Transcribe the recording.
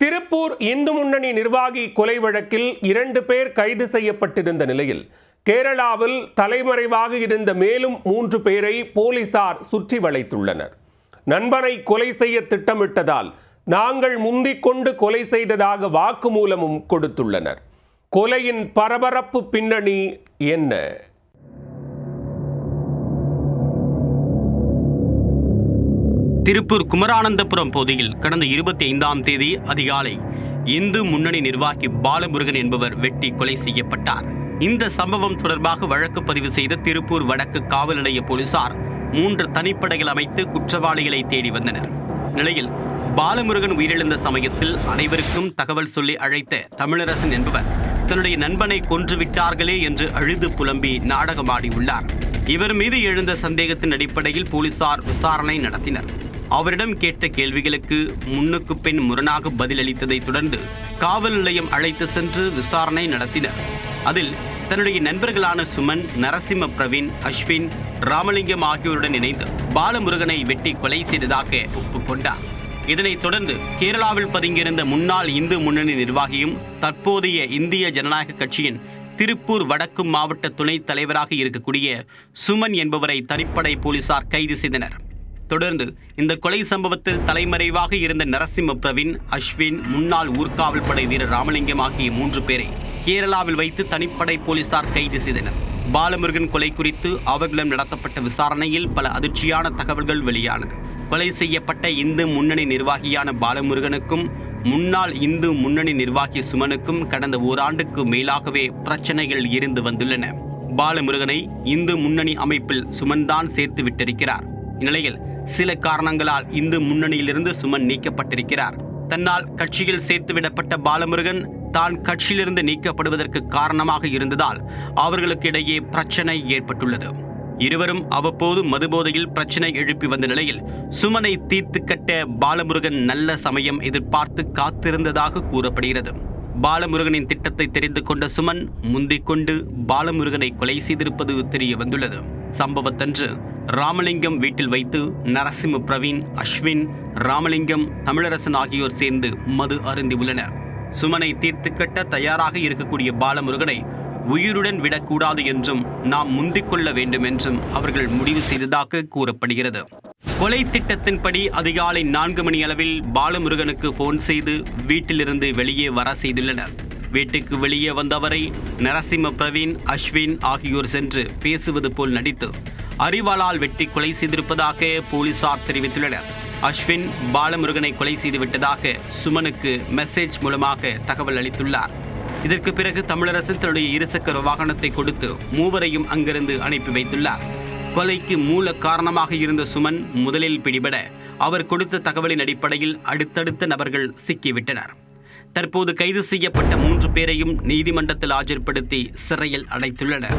திருப்பூர் இந்து முன்னணி நிர்வாகி கொலை வழக்கில் இரண்டு பேர் கைது செய்யப்பட்டிருந்த நிலையில் கேரளாவில் தலைமறைவாக இருந்த மேலும் மூன்று பேரை போலீசார் சுற்றி வளைத்துள்ளனர். நண்பனை கொலை செய்ய திட்டமிட்டதால் நாங்கள் முந்திக் கொண்டு கொலை செய்ததாக வாக்குமூலமும் கொடுத்துள்ளனர். கொலையின் பரபரப்பு பின்னணி என்ன? திருப்பூர் குமரானந்தபுரம் பகுதியில் கடந்த இருபத்தி ஐந்தாம் தேதி அதிகாலை இந்து முன்னணி நிர்வாகி பாலமுருகன் என்பவர் வெட்டி கொலை செய்யப்பட்டார். இந்த சம்பவம் தொடர்பாக வழக்கு பதிவு செய்த திருப்பூர் வடக்கு காவல் நிலைய போலீசார் மூன்று தனிப்படைகள் அமைத்து குற்றவாளிகளை தேடி வந்தனர். நிலையில் பாலமுருகன் உயிரிழந்த சமயத்தில் அனைவருக்கும் தகவல் சொல்லி அழைத்த தமிழரசன் என்பவர் தன்னுடைய நண்பனை கொன்றுவிட்டார்களே என்று அழுது புலம்பி நாடகமாடியுள்ளார் இவர் மீது எழுந்த சந்தேகத்தின் அடிப்படையில் போலீசார் விசாரணை நடத்தினர். அவரிடம் கேட்ட கேள்விகளுக்கு முன்னுக்கு பின் முரணாக பதிலளித்ததை தொடர்ந்து காவல் நிலையம் அழைத்து சென்று விசாரணை நடத்தினர். அதில் தன்னுடைய நண்பர்களான சுமன் நரசிம்ம பிரவீன் அஸ்வின் ராமலிங்கம் ஆகியோருடன் இணைந்து பாலமுருகனை வெட்டி கொலை செய்ததாக ஒப்புக்கொண்டார் இதனைத் தொடர்ந்து கேரளாவில் பதுங்கியிருந்த முன்னாள் இந்து முன்னணி நிர்வாகியும் தற்போதைய இந்திய ஜனநாயக கட்சியின் திருப்பூர் வடக்கு மாவட்ட துணைத் தலைவராக இருக்கக்கூடிய சுமன் என்பவரை தனிப்படை போலீசார் கைது செய்தனர். தொடர்ந்து இந்த கொலை சம்பவத்தில் தலைமறைவாக இருந்த நரசிம்ம பிரவீன் அஸ்வின் முன்னாள் ஊர்காவல் படை வீரர் ராமலிங்கம் ஆகிய மூன்று பேரை கேரளாவில் வைத்து தனிப்படை போலீசார் கைது செய்தனர். பாலமுருகன் கொலை குறித்து அவர்களிடம் நடத்தப்பட்ட விசாரணையில் பல அதிர்ச்சியான தகவல்கள் வெளியானது. கொலை செய்யப்பட்ட இந்து முன்னணி நிர்வாகியான பாலமுருகனுக்கும் முன்னாள் இந்து முன்னணி நிர்வாகி சுமனுக்கும் கடந்த ஓராண்டுக்கு மேலாகவே பிரச்சனைகள் இருந்து வந்துள்ளன. பாலமுருகனை இந்து முன்னணி அமைப்பில் சுமன்தான் சேர்த்து விட்டிருக்கிறார். இந்நிலையில் சில காரணங்களால் இந்து முன்னணியிலிருந்து சுமன் நீக்கப்பட்டிருக்கிறார். தன்னால் கட்சியில் சேர்த்து விடப்பட்ட பாலமுருகன் தான் கட்சியிலிருந்து நீக்கப்படுவதற்கு காரணமாக இருந்ததால் அவர்களுக்கு இடையே பிரச்சனை ஏற்பட்டுள்ளது. இருவரும் அவ்வப்போது மதுபோதையில் பிரச்சனை எழுப்பி வந்த நிலையில் சுமனை தீர்த்து கட்ட பாலமுருகன் நல்ல சமயம் எதிர்பார்த்து காத்திருந்ததாக கூறப்படுகிறது. பாலமுருகனின் திட்டத்தை தெரிந்து கொண்ட சுமன் முந்திக் கொண்டு பாலமுருகனை கொலை செய்திருப்பது தெரிய வந்துள்ளது. சம்பவத்தன்று ராமலிங்கம் வீட்டில் வைத்து நரசிம்ம பிரவீன் அஸ்வின் ராமலிங்கம் தமிழரசன் ஆகியோர் சேர்ந்து மது அருந்தி உள்ளனர். சுமனை தீர்த்து கட்ட தயாராக இருக்கக்கூடிய பாலமுருகனை உயிருடன் விடக்கூடாது என்றும் நாம் முந்திக் கொள்ள வேண்டும் என்றும் அவர்கள் முடிவு செய்ததாக கூறப்படுகிறது. கொலை திட்டத்தின்படி அதிகாலை நான்கு மணி அளவில் பாலமுருகனுக்கு போன் செய்து வீட்டிலிருந்து வெளியே வர செய்துள்ளனர். வீட்டுக்கு வெளியே வந்தவரை நரசிம்ம பிரவீன் அஸ்வின் ஆகியோர் சென்று பேசுவது போல் நடித்து அறிவாளால் வெட்டி கொலை செய்திருப்பதாக போலீசார் தெரிவித்துள்ளனர். அஸ்வின் பாலமுருகனை கொலை செய்து விட்டதாக சுமனுக்கு மெசேஜ் மூலமாக தகவல் அளித்துள்ளார். இதற்கு பிறகு தமிழரசன் தன்னுடைய இருசக்கர வாகனத்தை கொடுத்து மூவரையும் அங்கிருந்து அனுப்பி வைத்துள்ளார். கொலைக்கு மூல காரணமாக இருந்த சுமன் முதலில் பிடிபட அவர் கொடுத்த தகவலின் அடிப்படையில் அடுத்தடுத்த நபர்கள் சிக்கிவிட்டனர். தற்போது கைது செய்யப்பட்ட மூன்று பேரையும் நீதிமன்றத்தில் ஆஜர்படுத்தி சிறையில் அடைத்துள்ளனர்.